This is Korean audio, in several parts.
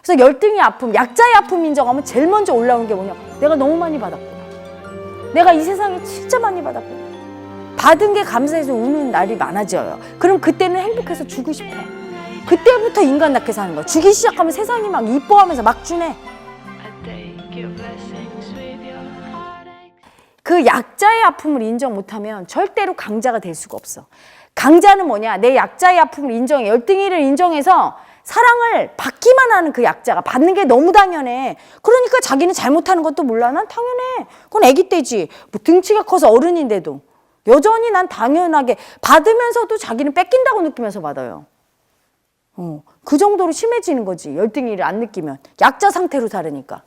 그래서 열등의 아픔, 약자의 아픔 인정하면 제일 먼저 올라오는 게 뭐냐? 내가 너무 많이 받았구나. 내가 이 세상에 진짜 많이 받았구나. 받은 게 감사해서 우는 날이 많아져요. 그럼 그때는 행복해서 주고 싶어. 그때부터 인간답게 사는 거야. 주기 시작하면 세상이 막 이뻐하면서 막 주네. 그 약자의 아픔을 인정 못하면 절대로 강자가 될 수가 없어. 강자는 뭐냐? 내 약자의 아픔을 인정해. 열등이를 인정해서 사랑을 받기만 하는 그 약자가 받는 게 너무 당연해. 그러니까 자기는 잘못하는 것도 몰라. 난 당연해. 그건 아기 때지. 뭐 등치가 커서 어른인데도. 여전히 난 당연하게 받으면서도 자기는 뺏긴다고 느끼면서 받아요. 어, 그 정도로 심해지는 거지. 열등이를 안 느끼면. 약자 상태로 살으니까.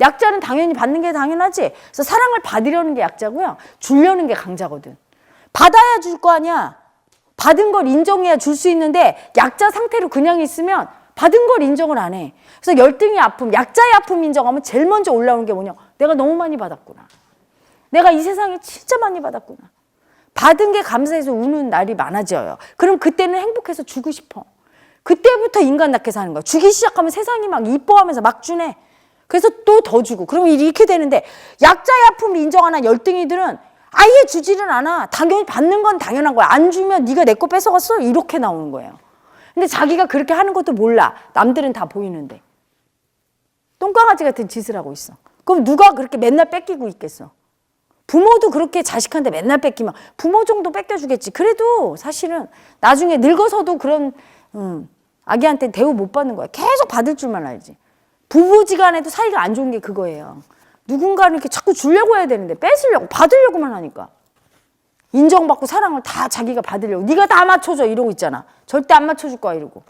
약자는 당연히 받는 게 당연하지. 그래서 사랑을 받으려는 게 약자고요. 주려는 게 강자거든. 받아야 줄 거 아니야. 받은 걸 인정해야 줄 수 있는데 약자 상태로 그냥 있으면 받은 걸 인정을 안 해. 그래서 열등의 아픔, 약자의 아픔 인정하면 제일 먼저 올라오는 게 뭐냐? 내가 너무 많이 받았구나. 내가 이 세상에 진짜 많이 받았구나. 받은 게 감사해서 우는 날이 많아져요. 그럼 그때는 행복해서 주고 싶어. 그때부터 인간답게 사는 거야. 주기 시작하면 세상이 막 이뻐하면서 막 주네. 그래서 또 더 주고. 그러면 이렇게 되는데 약자의 아픔을 인정하는 열등이들은 아예 주지를 않아. 당연히 받는 건 당연한 거야. 안 주면 네가 내 거 뺏어갔어? 이렇게 나오는 거예요. 근데 자기가 그렇게 하는 것도 몰라. 남들은 다 보이는데. 똥강아지 같은 짓을 하고 있어. 그럼 누가 그렇게 맨날 뺏기고 있겠어? 부모도 그렇게 자식한테 맨날 뺏기면 부모 정도 뺏겨주겠지. 그래도 사실은 나중에 늙어서도 그런 음, 아기한테 대우 못 받는 거야. 계속 받을 줄만 알지. 부부지간에도 사이가 안 좋은 게 그거예요. 누군가를 이렇게 자꾸 주려고 해야 되는데 뺏으려고 받으려고만 하니까 인정받고 사랑을 다 자기가 받으려고 네가 다 맞춰줘 이러고 있잖아. 절대 안 맞춰줄 거야 이러고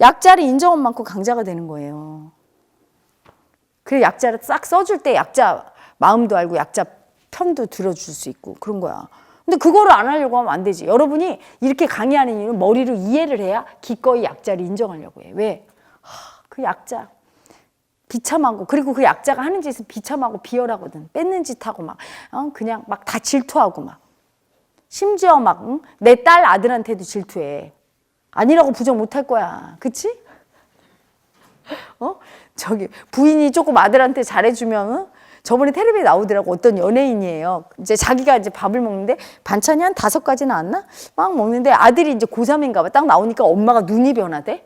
약자를 인정은 많고 강자가 되는 거예요. 그래 약자를 싹 써줄 때 약자 마음도 알고 약자 편도 들어줄 수 있고 그런 거야. 근데 그거를 안 하려고 하면 안 되지. 여러분이 이렇게 강의하는 이유는 머리로 이해를 해야 기꺼이 약자를 인정하려고 해. 왜? 하, 그 약자 비참하고 그리고 그 약자가 하는 짓은 비참하고 비열하거든. 뺏는 짓하고 막 어, 그냥 막 다 질투하고 막 심지어 막 내 딸 아들한테도 질투해. 아니라고 부정 못 할 거야. 그치? 어? 저기 부인이 조금 아들한테 잘해주면 어? 저번에 텔레비에 나오더라고 어떤 연예인이에요. 이제 자기가 이제 밥을 먹는데 반찬이 한 다섯 가지 나왔나? 막 먹는데 아들이 이제 고3인가 봐. 딱 나오니까 엄마가 눈이 변하대.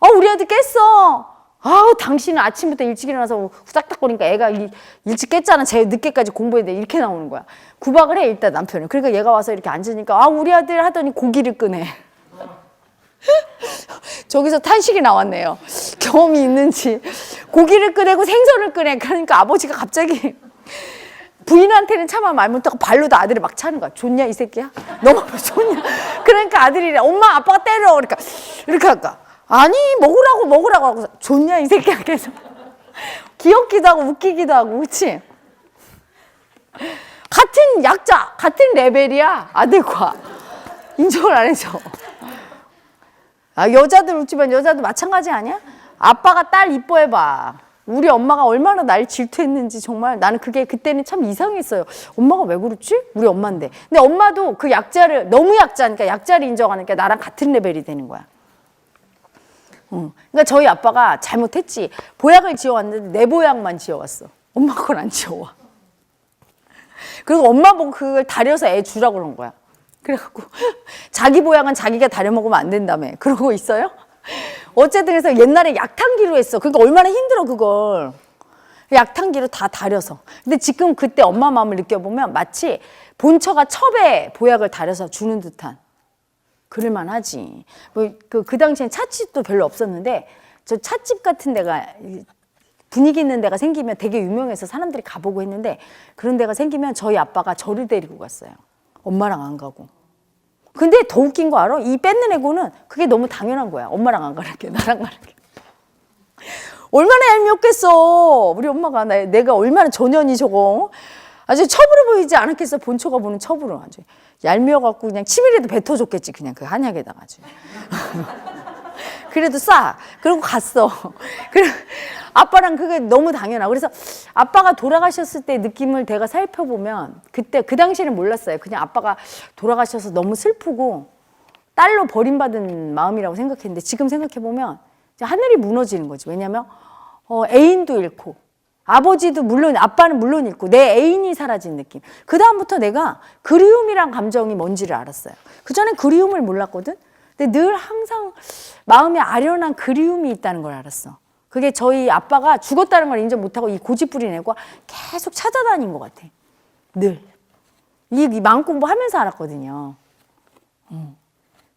아, 우리 아들 깼어. 아우, 당신은 아침부터 일찍 일어나서 후닥닥거리니까 애가 일, 일찍 깼잖아. 제 늦게까지 공부했는데 이렇게 나오는 거야. 구박을 해, 일단 남편은. 그러니까 얘가 와서 이렇게 앉으니까 아, 우리 아들 하더니 고기를 끄네. 저기서 탄식이 나왔네요. 경험이 있는지. 고기를 끄내고 생선을 끄내. 그러니까 아버지가 갑자기 부인한테는 차마 말 못하고 발로 다 아들을 막 차는 거야. 좋냐, 이 새끼야? 너무 좋냐? 그러니까 아들이 엄마, 아빠가 때려. 그러니까 이렇게 할까? 아니, 먹으라고, 먹으라고 하고 좋냐, 이 새끼야? 계속. 귀엽기도 하고 웃기기도 하고, 그치? 같은 약자, 같은 레벨이야, 아들과. 인정을 안 해줘. 아, 여자들 웃지만 여자도 마찬가지 아니야? 아빠가 딸 이뻐해봐. 우리 엄마가 얼마나 날 질투했는지 정말 나는 그게 그때는 참 이상했어요. 엄마가 왜 그렇지? 우리 엄마인데. 근데 엄마도 그 약자를 너무 약자니까 약자를 인정하니까 나랑 같은 레벨이 되는 거야. 어. 그러니까 저희 아빠가 잘못했지. 보약을 지어왔는데 내 보약만 지어왔어. 엄마 걸 안 지어와. 그리고 엄마 보고 그걸 다려서 애 주라고 그런 거야. 그래갖고 자기 보약은 자기가 다려 먹으면 안 된다며. 그러고 있어요? 어쨌든 그래서 옛날에 약탕기로 했어. 그러니까 얼마나 힘들어 그걸. 약탕기로 다 다려서. 근데 지금 그때 엄마 마음을 느껴보면 마치 본처가 첩에 보약을 다려서 주는 듯한. 그럴만 하지. 뭐, 그, 그 당시엔 찻집도 별로 없었는데, 저 찻집 같은 데가, 이 분위기 있는 데가 생기면 되게 유명해서 사람들이 가보고 했는데, 그런 데가 생기면 저희 아빠가 저를 데리고 갔어요. 엄마랑 안 가고. 근데 더 웃긴 거 알아? 이 뺏는 애고는 그게 너무 당연한 거야. 엄마랑 안 가라게, 나랑 가라게. 얼마나 얄미웠겠어. 우리 엄마가 나, 내가 얼마나 전연이 저거. 아주 첩으로 보이지 않았겠어. 본초가 보는 첩으로 아주. 얄미워 갖고 그냥 치밀에도 뱉어줬겠지. 그냥 그 한약에다가 아주. 그래도 싸. 그리고 갔어. 그래 아빠랑 그게 너무 당연하고 그래서 아빠가 돌아가셨을 때 느낌을 내가 살펴보면 그때 그 당시에는 몰랐어요. 그냥 아빠가 돌아가셔서 너무 슬프고 딸로 버림받은 마음이라고 생각했는데 지금 생각해 보면 하늘이 무너지는 거지. 왜냐면 어, 애인도 잃고 아버지도 물론 아빠는 물론 잃고 내 애인이 사라진 느낌. 그 다음부터 내가 그리움이란 감정이 뭔지를 알았어요. 그 전엔 그리움을 몰랐거든. 근데 늘 항상 마음에 아련한 그리움이 있다는 걸 알았어. 그게 저희 아빠가 죽었다는 걸 인정 못하고 이 고집부린 애가 계속 찾아다닌 것 같아. 늘. 이, 이 마음 공부하면서 알았거든요. 음.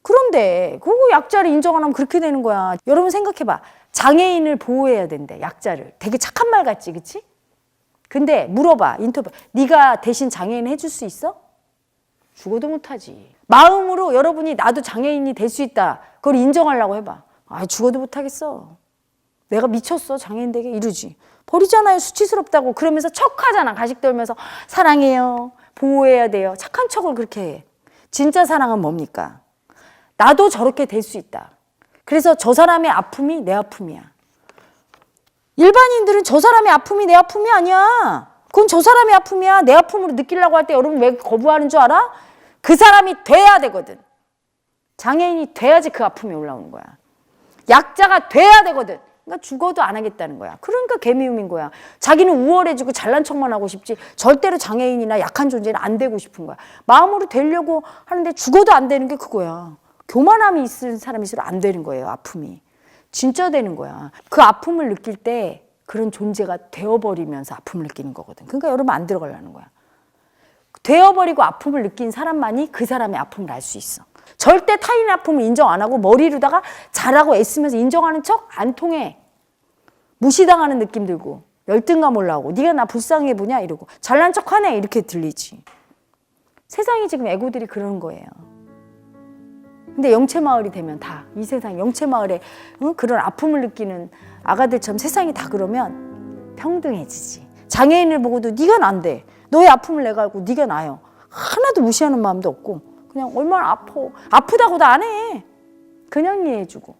그런데 그거 약자를 인정 안 하면 그렇게 되는 거야. 여러분 생각해봐. 장애인을 보호해야 된대. 약자를. 되게 착한 말 같지, 그치? 근데 물어봐 인터뷰. 네가 대신 장애인 해줄 수 있어? 죽어도 못하지. 마음으로 여러분이 나도 장애인이 될 수 있다. 그걸 인정하려고 해봐. 아 죽어도 못하겠어. 내가 미쳤어 장애인 되게 이러지. 버리잖아요 수치스럽다고 그러면서 척하잖아 가식 떨면서 사랑해요 보호해야 돼요 착한 척을 그렇게 해. 진짜 사랑은 뭡니까? 나도 저렇게 될 수 있다. 그래서 저 사람의 아픔이 내 아픔이야. 일반인들은 저 사람의 아픔이 내 아픔이 아니야. 그건 저 사람의 아픔이야. 내 아픔으로 느끼려고 할 때 여러분 왜 거부하는 줄 알아? 그 사람이 돼야 되거든. 장애인이 돼야지 그 아픔이 올라오는 거야. 약자가 돼야 되거든. 그러니까 죽어도 안 하겠다는 거야. 그러니까 개미움인 거야. 자기는 우월해지고 잘난 척만 하고 싶지 절대로 장애인이나 약한 존재는 안 되고 싶은 거야. 마음으로 되려고 하는데 죽어도 안 되는 게 그거야. 교만함이 있는 사람일수록 안 되는 거예요. 아픔이. 진짜 되는 거야. 그 아픔을 느낄 때 그런 존재가 되어버리면서 아픔을 느끼는 거거든. 그러니까 여러분 안 들어가려는 거야. 되어버리고 아픔을 느낀 사람만이 그 사람의 아픔을 알 수 있어. 절대 타인의 아픔을 인정 안 하고 머리로다가 잘하고 애쓰면서 인정하는 척 안 통해. 무시당하는 느낌 들고 열등감 올라오고 네가 나 불쌍해 보냐 이러고 잘난 척하네 이렇게 들리지. 세상이 지금 애고들이 그런 거예요. 근데 영체 마을이 되면 다 이 세상 영체 마을에 응? 그런 아픔을 느끼는 아가들처럼 세상이 다 그러면 평등해지지. 장애인을 보고도 네가 난데 너의 아픔을 내가 알고 네가 나요. 하나도 무시하는 마음도 없고 그냥 얼마나 아파 아프다고도 안 해. 그냥 이해해주고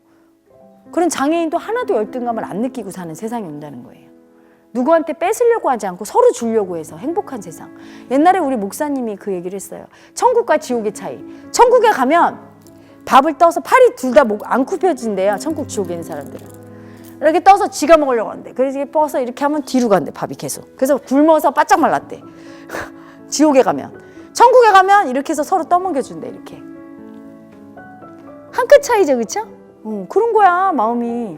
그런 장애인도 하나도 열등감을 안 느끼고 사는 세상이 온다는 거예요. 누구한테 뺏으려고 하지 않고 서로 주려고 해서 행복한 세상. 옛날에 우리 목사님이 그 얘기를 했어요. 천국과 지옥의 차이. 천국에 가면 밥을 떠서 팔이 둘 다 안 굽혀진대요. 천국 지옥에 있는 사람들은. 이렇게 떠서 지가 먹으려고 하는데. 그래서 이렇게 뻗어서 이렇게 하면 뒤로 간대, 밥이 계속. 그래서 굶어서 바짝 말랐대. 지옥에 가면. 천국에 가면 이렇게 해서 서로 떠먹여준대, 이렇게. 한 끗 차이죠, 그쵸? 어, 그런 거야, 마음이.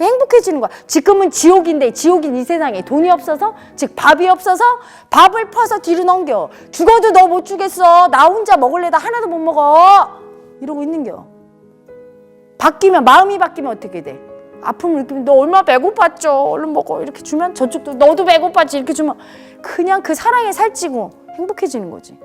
행복해지는 거야. 지금은 지옥인데, 지옥인 이 세상에 돈이 없어서, 즉, 밥이 없어서, 밥을 퍼서 뒤로 넘겨. 죽어도 너 못 주겠어. 나 혼자 먹을래다 하나도 못 먹어. 이러고 있는겨. 바뀌면, 마음이 바뀌면 어떻게 돼? 아픔을 느끼면 너 얼마나 배고팠죠? 얼른 먹어. 이렇게 주면 저쪽도 너도 배고팠지? 이렇게 주면 그냥 그 사랑에 살찌고 행복해지는 거지.